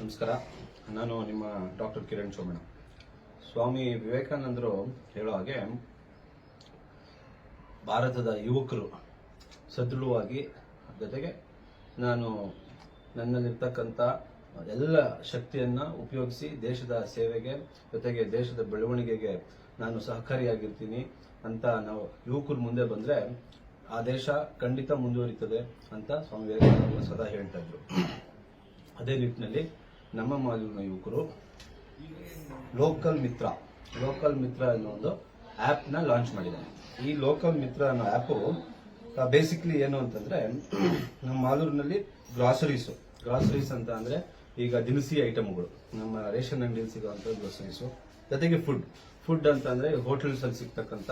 ನಮಸ್ಕಾರ. ನಾನು ನಿಮ್ಮ ಡಾಕ್ಟರ್ ಕಿರಣ್ ಸೋಮಣ್ಣ. ಸ್ವಾಮಿ ವಿವೇಕಾನಂದರು ಹೇಳೋ ಹಾಗೆ ಭಾರತದ ಯುವಕರು ಸದೃಢವಾಗಿ ಜೊತೆಗೆ ನಾನು ನನ್ನಲ್ಲಿರ್ತಕ್ಕಂಥ ಎಲ್ಲ ಶಕ್ತಿಯನ್ನ ಉಪಯೋಗಿಸಿ ದೇಶದ ಸೇವೆಗೆ ಜೊತೆಗೆ ದೇಶದ ಬೆಳವಣಿಗೆಗೆ ನಾನು ಸಹಕಾರಿಯಾಗಿರ್ತೀನಿ ಅಂತ ನಾವು ಯುವಕರು ಮುಂದೆ ಬಂದ್ರೆ ಆ ದೇಶ ಖಂಡಿತ ಮುಂದುವರಿತದೆ ಅಂತ ಸ್ವಾಮಿ ವಿವೇಕಾನಂದರು ಸದಾ ಹೇಳ್ತಾ ಇದ್ರು. ಅದೇ ನಿಟ್ಟಿನಲ್ಲಿ ನಮ್ಮ ಮಾಲೂರಿನ ಯುವಕರು ಲೋಕಲ್ ಮಿತ್ರ ಲೋಕಲ್ ಮಿತ್ರ ಅನ್ನೋ ಒಂದು ಆಪ್ನ ಲಾಂಚ್ ಮಾಡಿದ್ದಾರೆ. ಈ ಲೋಕಲ್ ಮಿತ್ರ ಅನ್ನೋ ಆಪ್ ಬೇಸಿಕ್ಲಿ ಏನು ಅಂತಂದ್ರೆ, ನಮ್ಮ ಮಾಲೂರಿನಲ್ಲಿ ಗ್ರಾಸರೀಸು ಗ್ರಾಸರೀಸ್ ಅಂತ ಅಂದರೆ ಈಗ ದಿನಸಿ ಐಟಮ್ಗಳು. ನಮ್ಮ ರೇಷನ್ ಅಂಗಡಿಯಲ್ಲಿ ಸಿಗುವಂತ ಗ್ರಾಸರೀಸು ಜೊತೆಗೆ ಫುಡ್ ಫುಡ್ ಅಂತ ಅಂದರೆ ಹೋಟೆಲ್ಸಲ್ಲಿ ಸಿಗ್ತಕ್ಕಂತ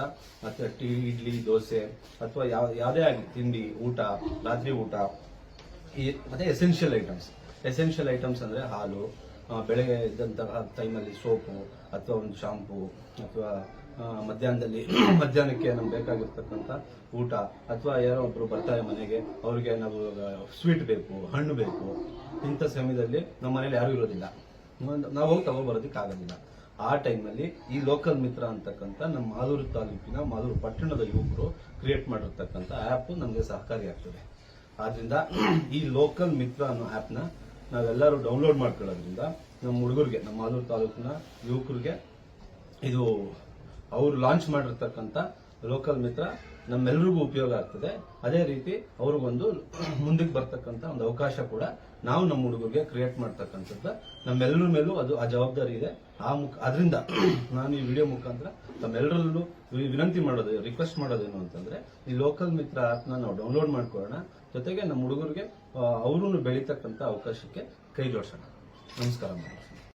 ಅಥವಾ ಟೀ, ಇಡ್ಲಿ, ದೋಸೆ, ಅಥವಾ ಯಾವ, ಯಾವುದೇ ಆಗಲಿ ತಿಂಡಿ, ಊಟ, ರಾತ್ರಿ ಊಟ, ಈ, ಮತ್ತೆ ಎಸೆನ್ಷಿಯಲ್ ಐಟಮ್ಸ್ ಎಸೆನ್ಷಿಯಲ್ ಐಟಮ್ಸ್ ಅಂದ್ರೆ ಹಾಲು ಬೆಳಗ್ಗೆ ಇದ್ದಂತಹ ಟೈಮಲ್ಲಿ ಸೋಪು ಅಥವಾ ಒಂದು ಶಾಂಪು ಅಥವಾ ಮಧ್ಯಾಹ್ನದಲ್ಲಿ ಮಧ್ಯಾಹ್ನಕ್ಕೆ ನಮ್ಗೆ ಬೇಕಾಗಿರ್ತಕ್ಕಂಥ ಊಟ ಅಥವಾ ಯಾರೋ ಒಬ್ರು ಬರ್ತಾರೆ ಮನೆಗೆ, ಅವ್ರಿಗೆ ನಾವು ಸ್ವೀಟ್ ಬೇಕು, ಹಣ್ಣು ಬೇಕು, ಇಂಥ ಸಮಯದಲ್ಲಿ ನಮ್ಮ ಮನೇಲಿ ಯಾರು ಇರೋದಿಲ್ಲ. ನಾವು ಹೋಗಿ ತಗೊಬರೋದಕ್ಕೆ ಆಗೋದಿಲ್ಲ. ಆ ಟೈಮಲ್ಲಿ ಈ ಲೋಕಲ್ ಮಿತ್ರ ಅಂತಕ್ಕಂಥ ನಮ್ಮ ಮಾಲೂರು ತಾಲೂಕಿನ ಮಾಲೂರು ಪಟ್ಟಣದ ಯುವಕರು ಕ್ರಿಯೇಟ್ ಮಾಡಿರ್ತಕ್ಕಂಥ ಆ್ಯಪ್ ನಮಗೆ ಸಹಕಾರಿಯಾಗ್ತದೆ ಆದ್ರಿಂದ, ಈ ಲೋಕಲ್ ಮಿತ್ರ ಅನ್ನೋ ಆ್ಯಪ್ನ ನಾವೆಲ್ಲರೂ ಡೌನ್ಲೋಡ್ ಮಾಡ್ಕೊಳ್ಳೋದ್ರಿಂದ ನಮ್ಮ ಹುಡುಗರಿಗೆ, ನಮ್ಮ ಆಲೂರು ತಾಲೂಕಿನ ಯುವಕರಿಗೆ ಇದು ಅವರು ಲಾಂಚ್ ಮಾಡಿರ್ತಕ್ಕಂಥ ಲೋಕಲ್ ಮಿತ್ರ ನಮ್ಮೆಲ್ರಿಗೂ ಉಪಯೋಗ ಆಗ್ತದೆ. ಅದೇ ರೀತಿ ಅವ್ರಿಗೊಂದು ಮುಂದಕ್ಕೆ ಬರ್ತಕ್ಕಂಥ ಒಂದು ಅವಕಾಶ ಕೂಡ ನಾವು ನಮ್ಮ ಹುಡುಗರಿಗೆ ಕ್ರಿಯೇಟ್ ಮಾಡ್ತಕ್ಕಂಥದ್ದು. ನಮ್ಮೆಲ್ಲರ ಮೇಲೂ ಅದು ಆ ಜವಾಬ್ದಾರಿ ಇದೆ. ಆ ಮುಖ ಅದರಿಂದ ನಾನು ಈ ವಿಡಿಯೋ ಮುಖಾಂತರ ತಮ್ಮೆಲ್ಲರಲ್ಲೂ ವಿನಂತಿ ಮಾಡೋದು ರಿಕ್ವೆಸ್ಟ್ ಮಾಡೋದೇನು ಅಂತಂದ್ರೆ, ಈ ಲೋಕಲ್ ಮಿತ್ರ ಆಪ್ನ ನಾವು ಡೌನ್ಲೋಡ್ ಮಾಡ್ಕೊಳ್ಳೋಣ. ಜೊತೆಗೆ ನಮ್ಮ ಹುಡುಗರಿಗೆ ಅವರೂ ಬೆಳೀತಕ್ಕಂಥ ಅವಕಾಶಕ್ಕೆ ಕೈ ಜೋಡಿಸೋಣ. ನಮಸ್ಕಾರ ಮೇಡಮ್.